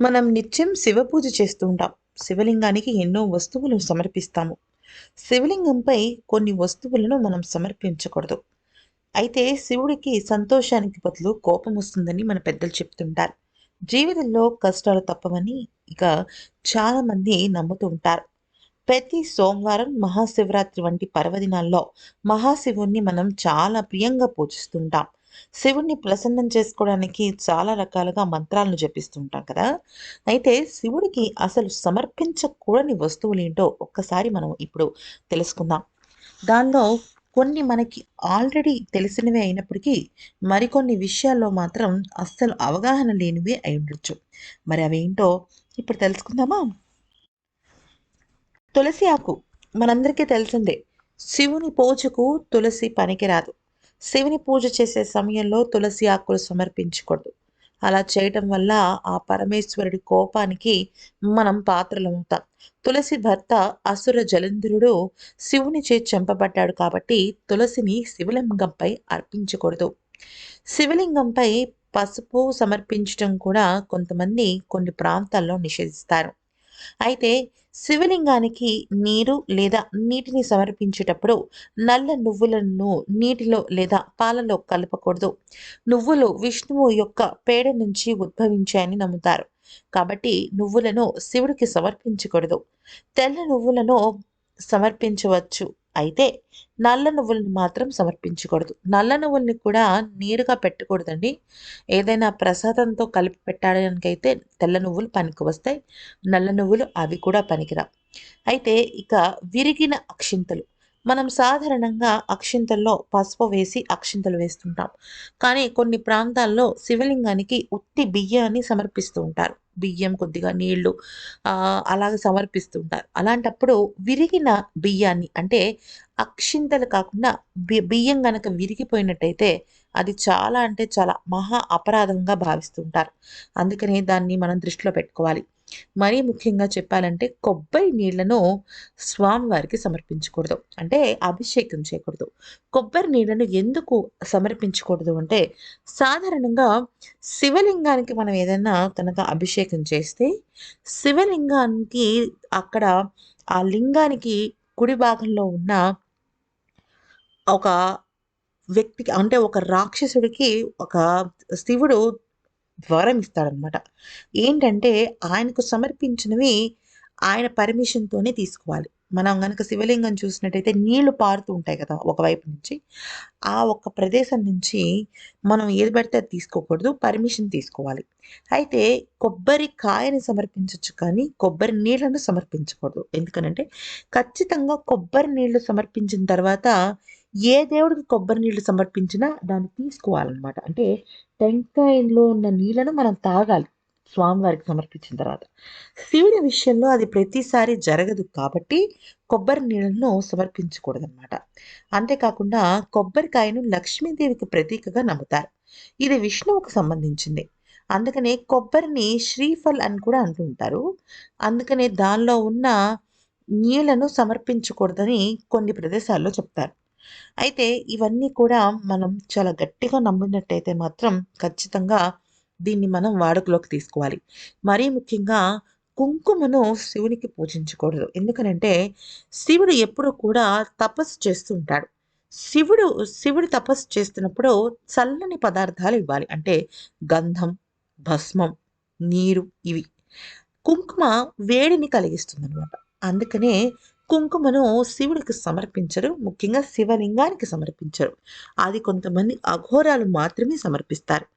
మనం నిత్యం శివ పూజ చేస్తూ ఉంటాం శివలింగానికి ఎన్నో వస్తువులు సమర్పిస్తాము. శివలింగంపై కొన్ని వస్తువులను మనం సమర్పించకూడదు. అయితే శివుడికి సంతోషానికి బదులు కోపం వస్తుందని మన పెద్దలు చెప్తుంటారు. జీవితంలో కష్టాలు తప్పవని ఇక చాలామంది నమ్ముతూ ఉంటారు. ప్రతి సోమవారం మహాశివరాత్రి వంటి పర్వదినాల్లో మహాశివుణ్ణి మనం చాలా ప్రియంగా పూజిస్తుంటాం. శివుణ్ణి ప్రసన్నం చేసుకోవడానికి చాలా రకాలుగా మంత్రాలను జపిస్తుంటాం కదా. అయితే శివుడికి అసలు సమర్పించకూడని వస్తువులు ఏంటో ఒక్కసారి మనం ఇప్పుడు తెలుసుకుందాం. దానిలో కొన్ని మనకి ఆల్రెడీ తెలిసినవే అయినప్పటికీ మరికొన్ని విషయాల్లో మాత్రం అస్సలు అవగాహన లేనివి అయి ఉండొచ్చు మరి అవేంటో ఇప్పుడు తెలుసుకుందామా? తులసి ఆకు. మనందరికీ తెలిసిందే శివుని పోచుకు తులసి పనికిరాదు. శివుని పూజ చేసే సమయంలో తులసి ఆకులు సమర్పించకూడదు. అలా చేయటం వల్ల ఆ పరమేశ్వరుడి కోపానికి మనం పాత్రలవుతాం తులసి భర్త అసుర జలంధరుడు శివుని చే చంపబడ్డాడు కాబట్టి తులసిని శివలింగంపై అర్పించకూడదు. శివలింగంపై పసుపు సమర్పించడం కూడా కొంతమంది కొన్ని ప్రాంతాల్లో నిషేధిస్తారు. అయితే శివలింగానికి నీరు లేదా నీటిని సమర్పించేటప్పుడు నల్ల నువ్వులను నీటిలో లేదా పాలలో కలపకూడదు. నువ్వులు విష్ణువు యొక్క పేడ నుంచి ఉద్భవించాయని నమ్ముతారు. కాబట్టి నువ్వులను శివుడికి సమర్పించకూడదు. తెల్ల నువ్వులను సమర్పించవచ్చు. అయితే నల్ల నువ్వుల్ని మాత్రం సమర్పించకూడదు. నల్ల నువ్వుల్ని కూడా నీరుగా పెట్టకూడదండి. ఏదైనా ప్రసాదంతో కలిపి పెట్టడానికైతే తెల్ల నువ్వులు పనికి వస్తాయి. నల్ల నువ్వులు అవి కూడా పనికిరా అయితే ఇక విరిగిన అక్షింతలు. మనం సాధారణంగా అక్షింతల్లో పసుపు వేసి అక్షింతలు వేస్తుంటాం. కానీ కొన్ని ప్రాంతాల్లో శివలింగానికి ఉత్తి బియ్యాన్ని సమర్పిస్తూ ఉంటారు. బియ్యం కొద్దిగా నీళ్ళు అలాగే సమర్పిస్తూ ఉంటారు. అలాంటప్పుడు విరిగిన బియ్యాన్ని అంటే అక్షింతలు కాకుండా బియ్యం కనుక విరిగిపోయినట్టయితే అది చాలా అంటే చాలా మహా అపరాధంగా భావిస్తుంటారు అందుకని దాన్ని మనం దృష్టిలో పెట్టుకోవాలి. మరీ ముఖ్యంగా చెప్పాలంటే కొబ్బరి నీళ్ళను స్వామివారికి సమర్పించకూడదు. అంటే అభిషేకం చేయకూడదు. కొబ్బరి నీళ్ళను ఎందుకు సమర్పించకూడదు అంటే సాధారణంగా శివలింగానికి మనం ఏదైనా కనుక అభిషేకం చేస్తే శివలింగానికి అక్కడ ఆ లింగానికి కుడి భాగంలో ఉన్న ఒక వ్యక్తికి అంటే ఒక రాక్షసుడికి ఒక శివుడు వరం ఇస్తాడనమాట ఏంటంటే ఆయనకు సమర్పించినవి ఆయన పర్మిషన్తోనే తీసుకోవాలి. మనం కనుక శివలింగం చూసినట్టయితే నీళ్ళు పారుతూ ఉంటాయి కదా ఒకవైపు నుంచి ఆ ఒక్క ప్రదేశం నుంచి మనం ఏది పడితే అది తీసుకోకూడదు పర్మిషన్ తీసుకోవాలి. అయితే కొబ్బరి కాయని సమర్పించవచ్చు కానీ కొబ్బరి నీళ్ళను సమర్పించకూడదు. ఎందుకనంటే ఖచ్చితంగా కొబ్బరి నీళ్ళు సమర్పించిన తర్వాత ఏ దేవుడికి కొబ్బరి నీళ్ళు సమర్పించినా దాన్ని తీసుకోవాలన్నమాట. అంటే టెంకాయలో ఉన్న నీళ్ళను మనం తాగాలి. స్వామివారికి సమర్పించిన తర్వాత. శివుని విషయంలో అది ప్రతిసారి జరగదు కాబట్టి కొబ్బరి నీళ్ళను సమర్పించకూడదన్నమాట. అంతేకాకుండా కొబ్బరికాయను లక్ష్మీదేవికి ప్రతీకగా నమ్ముతారు. ఇది విష్ణువుకు సంబంధించింది. అందుకనే కొబ్బరిని శ్రీఫల్ అని కూడా అంటుంటారు అందుకనే దానిలో ఉన్న నీళ్ళను సమర్పించకూడదని కొన్ని ప్రదేశాల్లో చెప్తారు. అయితే ఇవన్నీ కూడా మనం చాలా గట్టిగా నమ్మినట్టయితే మాత్రం ఖచ్చితంగా దీన్ని మనం వాడుకలోకి తీసుకోవాలి. మరీ ముఖ్యంగా కుంకుమను శివునికి పూజించకూడదు. ఎందుకనంటే శివుడు ఎప్పుడు కూడా తపస్సు చేస్తుంటాడు శివుడు శివుడు తపస్సు చేస్తున్నప్పుడు చల్లని పదార్థాలు ఇవ్వాలి. అంటే గంధం భస్మం నీరు ఇవి. కుంకుమ వేడిని కలిగిస్తుంది అనమాట అందుకనే కుంకుమను శివుడికి సమర్పించరు. ముఖ్యంగా శివలింగానికి సమర్పించరు. అది కొంతమంది అఘోరాలు మాత్రమే సమర్పిస్తారు.